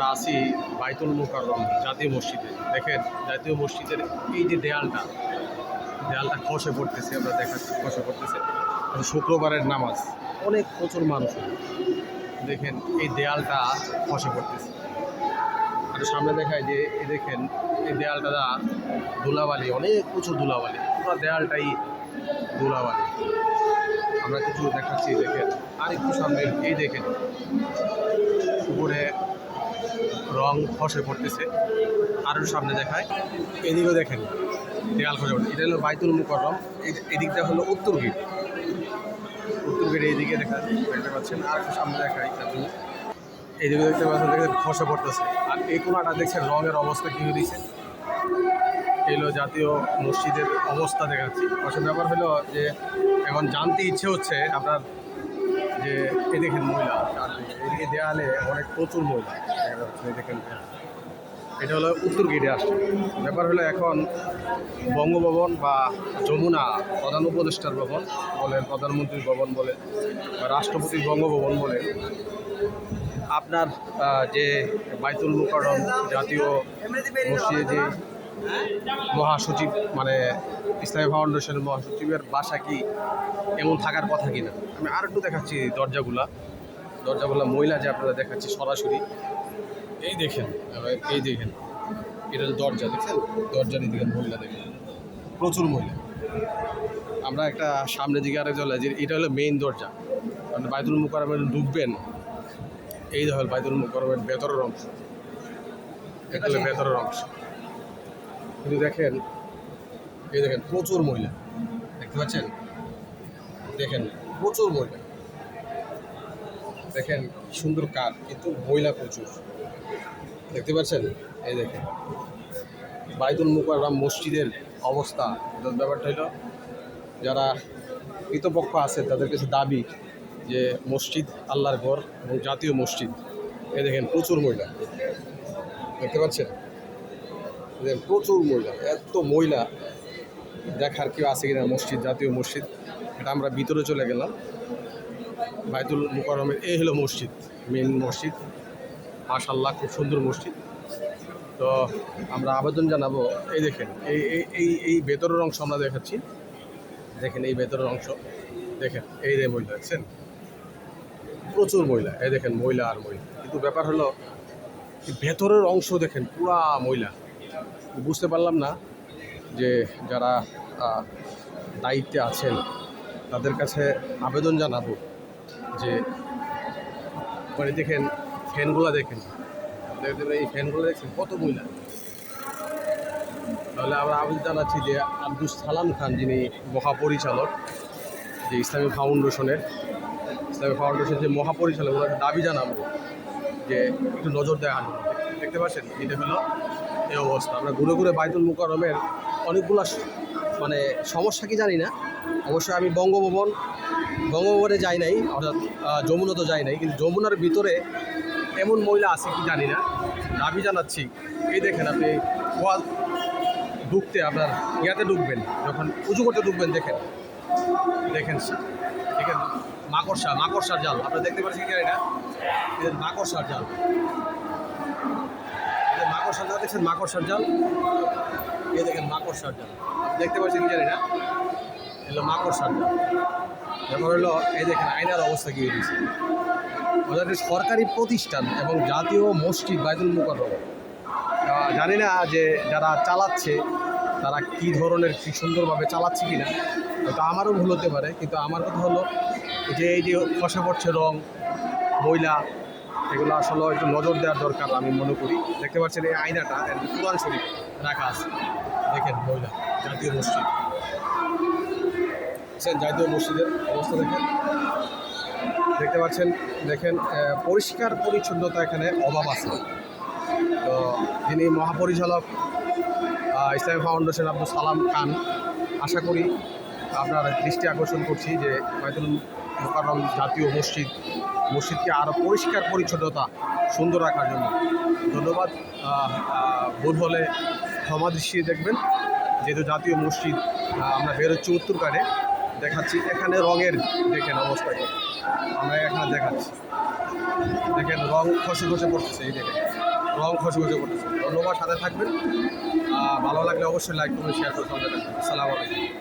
আমরা আছি বাইতুল মুকাররম জাতীয় মসজিদে। দেখেন, জাতীয় মসজিদের এই যে দেয়ালটা দেয়ালটা খসে পড়তেছে, আমরা দেখাচ্ছি, খসে পড়তেছে। শুক্রবারের নামাজ, অনেক প্রচুর মানুষ। দেখেন, এই দেয়ালটা খসে পড়তেছে। আর সামনে দেখায় যে, এই দেখেন, এই দেয়ালটা না ধুলাবালি, অনেক প্রচুর ধুলাবালি। পুরো দেয়ালটাই ধুলাবালি। আমরা কিছু দেখাচ্ছি, দেখেন। আর একটু সামনে, এই দেখেন। রং খসে পড়তেছে। আরও সামনে দেখায়। এদিকেও দেখেন, দেয়াল খসে পড়ছে এটা হলো বাইতুল মুকররম। এই- এদিকটা হলো উত্তর গেট। উত্তর গেট এইদিকে দেখা দেখতে পাচ্ছেন। আর সামনে দেখাই আপনি এইদিকে দেখতে পাচ্ছেন, দেখেন খসে পড়তেছে। আর এই কোনাটা দেখছেন, রঙের অবস্থা কী হয়ে দিয়েছে এলো জাতীয় মসজিদের অবস্থা দেখাচ্ছি। আসলে ব্যাপার হলো যে, এখন জানতে ইচ্ছে হচ্ছে, আপনার যে দেখেন মহিলা এদিকে দেয়ালে অনেক প্রচুর মহিলা দেখা যাচ্ছে এটা হলো উত্তর গেটে আসছে। ব্যাপার হলো এখন বঙ্গভবন বা যমুনা প্রধান উপদেষ্টার ভবন বলেন প্রধানমন্ত্রীর ভবন বলেন বা রাষ্ট্রপতির বঙ্গভবন বলেন আপনার যে বাইতুল মুকাররম জাতীয় মসজিদে যে মহাসচিব মানে ইসলামী ফাউন্ডেশনের মহাসচিবের বাসা কি এমন থাকার কথা কিনা? আমি আর একটু দেখাচ্ছি দরজাগুলা। দরজাগুলা মহিলা যে আপনারা দেখাচ্ছি সরাসরি। এই দেখেন এই দেখেন এটা দরজা দেখছেন? দরজার দিকে মহিলা দেখেন প্রচুর মহিলা। আমরা একটা সামনের দিকে আরেক চলে যে এটা হলো মেইন দরজা। মানে বাইতুল মুকাররমে ঢুকবেন এই হল বাইতুল মুকাররমের ভেতরের অংশ। এটা হলো ভেতরের অংশ। কিন্তু দেখেন, এই দেখেন, প্রচুর মহিলা। দেখতে পাচ্ছেন? দেখেন, প্রচুর মহিলা। দেখেন সুন্দর কাঠ কিন্তু মহিলা প্রচুর। দেখতে পাচ্ছেন? এই দেখেন। বাইতুল মুকাররম মসজিদের অবস্থা। ব্যাপারটা হলো, যারা কৃতপক্ষ আছে, তাদের কাছে দাবি যে মসজিদ আল্লাহর ঘর এবং জাতীয় মসজিদ। এ দেখেন, প্রচুর মহিলা। দেখতে পাচ্ছেন? প্রচুর মহিলা, এত মহিলা দেখার কেউ আছে কিনা মসজিদ, জাতীয় মসজিদ, এটা আমরা ভিতরে চলে গেলাম। বাইতুল মুকাররমের, এই হলো মসজিদ মেন মসজিদ। মাশাল্লাহ খুব সুন্দর মসজিদ। তো আমরা আবেদন জানাব, এই দেখেন, এই এই এই ভেতরের অংশ আমরা দেখাচ্ছি। দেখেন এই ভেতরের অংশ, দেখেন, এই যে মহিলা, দেখছেন? প্রচুর মহিলা, এই দেখেন মহিলা আর মহিলা। কিন্তু ব্যাপার হলো ভেতরের অংশ দেখেন, পুরা মহিলা। বুঝতে পারলাম না যে যারা দায়িত্বে আছেন, তাদের কাছে আবেদন জানাব যে মানে দেখেন, ফ্যানগুলো দেখেন। এই ফ্যানগুলো দেখছেন কত মহিলা তাহলে আমরা আবেদন জানাচ্ছি যে আব্দুল সালাম খান যিনি মহাপরিচালক, যে ইসলামী ফাউন্ডেশনের ইসলামী ফাউন্ডেশনের যে মহাপরিচালক, ওনাকে দাবি জানাব যে একটু নজর দেওয়া দেখতে পাচ্ছেন? এটা হলো এই অবস্থা। আমরা ঘুরে ঘুরে বাইতুল মুকাররমের অনেকগুলো মানে সমস্যা কি জানি না। অবশ্যই আমি বঙ্গভবন, বঙ্গভবনে যাই নাই, অর্থাৎ যমুনা তো যাই নাই, কিন্তু যমুনার ভিতরে এমন মহিলা আছে কি জানি না। দাবি জানাচ্ছি। এই দেখেন আপনি, ওয়াল ঢুকতে আপনার ইয়াতে ঢুকবেন, যখন উঁচু করতে ঢুকবেন, দেখেন। দেখেন দেখেন মাকড়সা, মাকড়সার জাল। আপনারা দেখতে পাচ্ছেন কি এটা মাকড়সার জাল। এটা মাকড়সার জাল দেখছেন? মাকড়সার জাল? এই দেখেন, মাকড়সার জাল। দেখতে পাচ্ছেন জানি না? এগুলো মাকড়সার জাল। ব্যাপার হলো, এই দেখেন আইনার অবস্থা কি হয়েছে ওদের সরকারি প্রতিষ্ঠান এবং জাতীয় মসজিদ বাইতুল মুকাররম। জানি না যে যারা চালাচ্ছে, তারা কি ধরনের, কি সুন্দরভাবে চালাচ্ছে কি না হয়তো আমারও ভুল হতে পারে, কিন্তু আমার কথা হলো, যে এই যে খসে পড়ছে রং, ময়লা এগুলো আসলে একটু নজর দেওয়ার দরকার আমি মনে করি। দেখতে পাচ্ছেন এই আয়নাটা কোরআন শরীফ রাখা আছে। দেখেন মহিলা, জাতীয় মসজিদ। দেখছেন জাতীয় মসজিদের অবস্থা দেখেন। দেখতে পাচ্ছেন, দেখেন পরিষ্কার পরিচ্ছন্নতা এখানে অভাব আছে। তো যিনি মহাপরিচালক ইসলামী ফাউন্ডেশন আব্দুল সালাম খান, আশা করি আপনার দৃষ্টি আকর্ষণ করছি যে বাইতুল মোকাররম জাতীয় মসজিদ, মসজিদকে আরও পরিষ্কার পরিচ্ছন্নতা সুন্দর রাখার জন্য। ধন্যবাদ। ভুল হলে ক্ষমা দৃষ্টি দেখবেন। যেহেতু জাতীয় মসজিদ আমরা বেরোচ্ছি উত্তর কাটে দেখাচ্ছি এখানে রঙের দেখেন অবস্থা কি। আমরা এখানে দেখাচ্ছি। দেখেন রং খসে খসে পড়তেছে, এই দেখেন। রং খসে খসে পড়তেছে। ধন্যবাদ, সাথে থাকবেন। ভালো লাগলে অবশ্যই লাইক করবেন শেয়ার করে সঙ্গে থাকবেন। আসসালামু আলাইকুম।